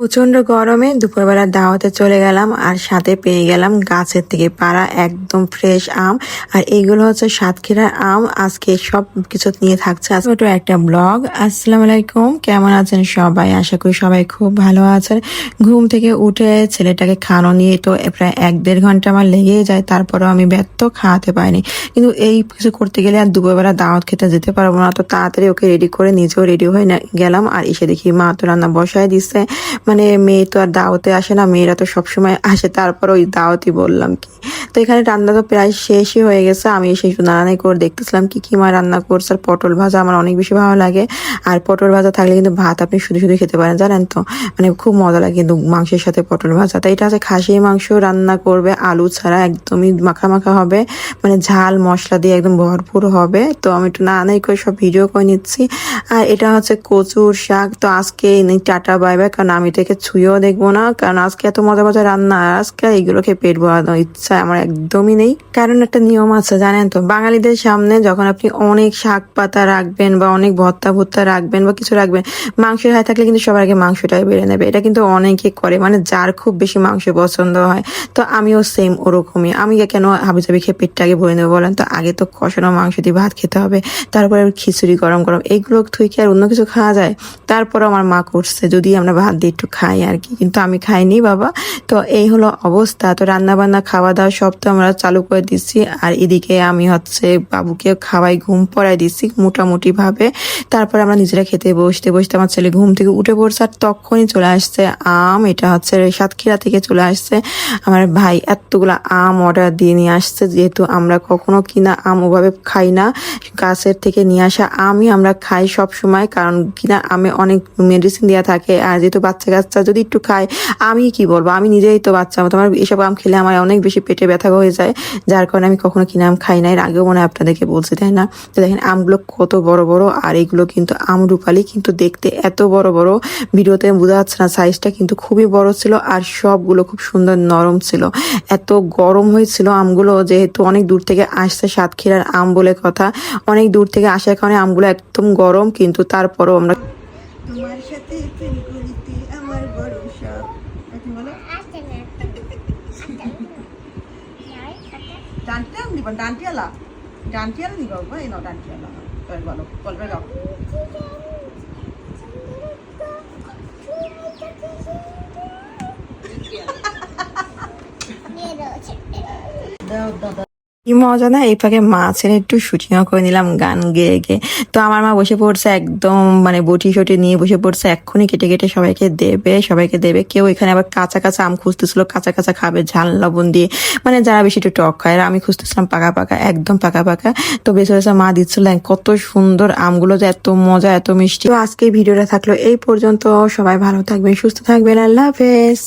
প্রচণ্ড গরমে দুপুরবেলা দাওয়াতে চলে গেলাম আর সাথে পেয়ে গেলাম গাছের থেকে পাড়া একদম ফ্রেশ আম। আর এইগুলো হচ্ছে সাতক্ষীরার আম। আজকে সব কিছু নিয়ে থাকছে। ছোট একটা ব্লগ। আসসালামু আলাইকুম। কেমন আছেন সবাই? আশা করি সবাই খুব ভালো আছেন। ঘুম থেকে উঠে ছেলেটাকে খানো নিয়ে তো প্রায় এক দেড় ঘণ্টা আমার লেগেই যায়। তারপরেও আমি ব্যর্থ খাওয়াতে পারিনি। কিন্তু এই কিছু করতে গেলে আর দুপুরবেলা দাওয়াত খেতে যেতে পারব না। তো তাড়াতাড়ি ওকে রেডি করে নিজেও রেডি হয়ে গেলাম। আর এসে দেখি মা তো রান্না বসায় দিচ্ছে। মানে মেয়ে তো আর দাওয়াতে আসে না, মেয়েরা তো সবসময় আসে। তারপর ওই দাওয়াতই বললাম কি। তো এখানে রান্না তো প্রায় শেষই হয়ে গেছে। আমি একটু নাড়ানাই করে দেখতেছিলাম কি কি মা রান্না করছে। আর পটল ভাজা আমার অনেক বেশি ভালো লাগে। আর পটল ভাজা থাকলে কিন্তু ভাত আপনি শুধু শুধু খেতে পারেন, জানেন তো? মানে খুব মজা লাগে কিন্তু মাংসের সাথে পটল ভাজা। তাই এটা আছে খাসি মাংস রান্না করবে, আলু ছাড়া একদমই মাখা মাখা হবে। মানে ঝাল, মশলা দিয়ে একদম ভরপুর হবে। তো আমি একটু নানাই করে সব ভিডিও করে নিচ্ছি। আর এটা হচ্ছে কচুর শাক। তো আজকে টাটা, বাই বাই। কারণ আমি থেকে ছুঁয়েও দেখব না। কারণ আজকে এত মজা মজা রান্না, আর আজকে আর এগুলোকে পেট ভরানোর ইচ্ছা আমার একদমই নেই। কারণ একটা নিয়ম আছে, জানেন তো, বাঙালিদের সামনে যখন আপনি অনেক শাক পাতা রাখবেন বা অনেক ভত্তা ভুত্তা রাখবেন বা কিছু রাখবেন, মাংসের হাই থাকলে কিন্তু সবার আগে মাংসটাই বেড়ে নেবে। এটা কিন্তু অনেকে করে মানে যার খুব বেশি মাংস পছন্দ হয়। তো আমিও সেম ওরকমই। আমি কেন হাবি জাবি খেয়ে পেটটা আগে ভরে নেব বলেন তো? আগে তো কষানো মাংস দিয়ে ভাত খেতে হবে, তারপরে খিচুড়ি গরম গরম। এইগুলো থুই কি আর অন্য কিছু খাওয়া যায়? তারপর আমার মা করছে, যদি আমরা ভাত দিয়ে একটু খাই আর কি কিন্তু আমি খাইনি বাবা। তো এই হলো অবস্থা। তো রান্না বান্না খাওয়া দাওয়া সব তো আমরা চালু করে দিচ্ছি আর এদিকে আমি হচ্ছে বাবুকে খাওয়াই, ঘুম পড়াই দিচ্ছি মোটামুটি ভাবে তারপর আমরা নিজেরা খেতে বসতে বসতে আমার ছেলে ঘুম থেকে উঠে পড়ছে আর তখনই চলে আসছে আম। এটা হচ্ছে সাতক্ষীরা থেকে চলে আসছে। আমার ভাই এতগুলো আম অর্ডার দিয়ে নিয়ে আসছে। যেহেতু আমরা কখনো কিনা আম ওভাবে খাই না, গাছের থেকে নিয়ে আসা আমই আমরা খাই সব সময় কারণ কিনা আমে অনেক মেডিসিন দেওয়া থাকে। আর যেহেতু বাচ্চা কাচ্চা যদি একটু খায়, আমি কি বলব? আমি নিজেই তো বাচ্চা, আমার এসব আম খেলে আমার অনেক বেশি পেটে ব্যথা হয়ে যায়, যার কারণে আমি কখনো কিনা আম খাই না এর আগেও মনে হয় আপনাদেরকে বলছি, তাই না? তো দেখেন, আমগুলো কত বড় বড়, আর এগুলো কিন্তু আম রূপালি কিন্তু দেখতে এত বড় বড়, ভিডিওতে বোঝা যাচ্ছে না সাইজটা কিন্তু খুবই বড় ছিল, আর সবগুলো খুব সুন্দর নরম ছিল। এত গরম হয়েছিল আমগুলো, যেহেতু অনেক দূর থেকে আসছে সাতক্ষীরার আম বলে কথা, অনেক দূর থেকে আসার কারণে আমগুলো একদম গরম, কিন্তু তারপরও আমরা তোমার সাথে প্রেম করিতে আমার বড় শখ। এখন বলো। ডান্টিয়াল নিবা ডান্টিয়ালা। ডান্টিয়াল নিবা এই নাও ডান্টিয়ালা। এবার বলো বলবে গাও দাও দাদা কি মজা না এই ফাঁকে মাছের একটু শুটিংও করে নিলাম, গান গেয়ে গেয়ে। তো আমার মা বসে পড়ছে একদম মানে বটি সটি নিয়ে বসে পড়ছে, এক্ষুনি কেটে কেটে সবাইকে দেবে সবাইকে দেবে। কেউ এখানে আবার কাঁচা কাঁচা আম খুঁজতেছিল, কাঁচা কাঁচা খাবে, ঝাল, লবণ দিয়ে। মানে যারা বেশি একটু টক খায় আমি খুঁজতেছিলাম পাকা পাকা, একদম পাকা পাকা। তো বেছে বেছে মা দিচ্ছিল কত সুন্দর আমগুলো যে এত মজা, এত মিষ্টি। তো আজকে ভিডিওটা থাকল এই পর্যন্ত। সবাই ভালো থাকবেন, সুস্থ থাকবেন। আল্লাহ হাফেজ।